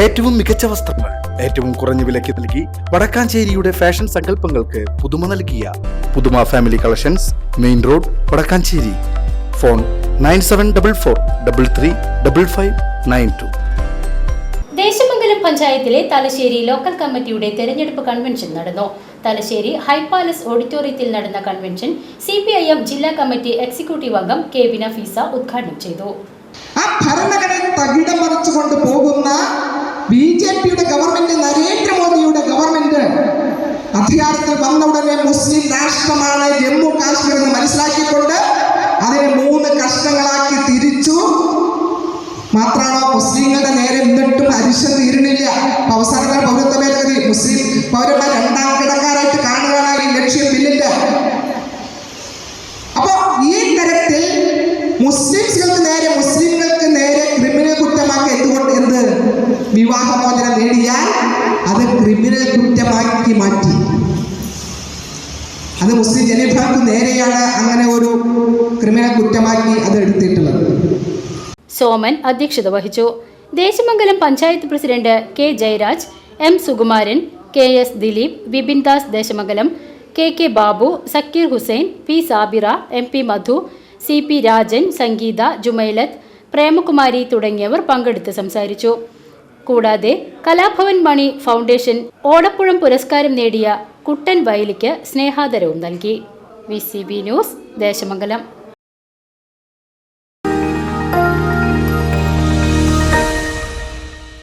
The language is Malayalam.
ഏറ്റവും മികച്ച വസ്ത്രങ്ങൾ ഏറ്റവും കുറഞ്ഞ വിലയ്ക്ക് നൽകി വടക്കാഞ്ചേരിയുടെ ഫാഷൻ സങ്കല്പങ്ങൾക്ക് പുതുമ നൽകിയ Puthuma family collections main road Vadakkanchery. Phone nine seven double four double three double five nine two. Desamangalam പഞ്ചായത്തിലെ തലശ്ശേരി ലോക്കൽ കമ്മിറ്റിയുടെ തെരഞ്ഞെടുപ്പ് കൺവെൻഷൻ നടന്നു. തലശ്ശേരി ഹൈപാലസ് ഓഡിറ്റോറിയത്തിൽ നടന്ന convention C P I M ജില്ലാ കമ്മിറ്റി എക്സിക്യൂട്ടീവ് അംഗം കെ ബിന ഫീസ ഉദ്ഘാടനം ചെയ്തു. ആ ഭരണഘടന തകിടം മറിച്ചുകൊണ്ട് പോകുന്ന ബി ജെ പിയുടെ ഗവൺമെന്റ് നരേന്ദ്രമോദിയുടെ ഗവൺമെന്റ് അധികാരത്തിൽ വന്ന ഉടനെ മുസ്ലിം രാഷ്ട്രമാണ് ജമ്മു കാശ്മീർ എന്ന് മനസ്സിലാക്കിക്കൊണ്ട് അതിനെ മൂന്ന് കഷ്ണങ്ങളാക്കി തിരിച്ചു. മാത്രമാണോ മുസ്ലിങ്ങളുടെ നേരെ എന്നിട്ടും അരിശം തീരുന്നില്ല അവസാനങ്ങൾ പൗരത്വ ഭേദഗതി മുസ്ലിം പൗരന്മാർ രണ്ടാം കിടക്കാരായിട്ട് കാണുകയാണ് ഈ ലക്ഷ്യം ബില്ലിന്റെ അപ്പോ ഈ തരത്തിൽ മുസ്ലിംസുകൾക്ക് നേരെ മുസ്ലിങ്ങൾക്ക് നേരെ ക്രിമിനൽ കുറ്റമാക്കി എന്തുകൊണ്ട് എന്ത്? വിവാഹമോചനം നേടിയാൽ അത് ക്രിമിനൽ കുറ്റമാക്കി മാറ്റി. അത് മുസ്ലിം ജനവിഭാഗത്ത് നേരെയാണ് അങ്ങനെ ഒരു ക്രിമിനൽ കുറ്റമാക്കി അത് എടുത്തിട്ടുള്ളത്. സോമൻ അധ്യക്ഷത വഹിച്ചു. Desamangalam panchayat president K Jayaraj M Sukumaran K S Dileep Vipin Das Desamangalam K K Babu Sakeer Hussain P Sabira M P Madhu C P Rajan Sangeetha Jumailath Premakumari തുടങ്ങിയവർ പങ്കെടുത്ത് സംസാരിച്ചു. കൂടാതെ കലാഭവൻ മണി ഫൗണ്ടേഷൻ ഓടപ്പുഴം പുരസ്കാരം നേടിയ കുട്ടൻ വയലിക്ക് സ്നേഹാദരവും നൽകി. V news Desamangalam.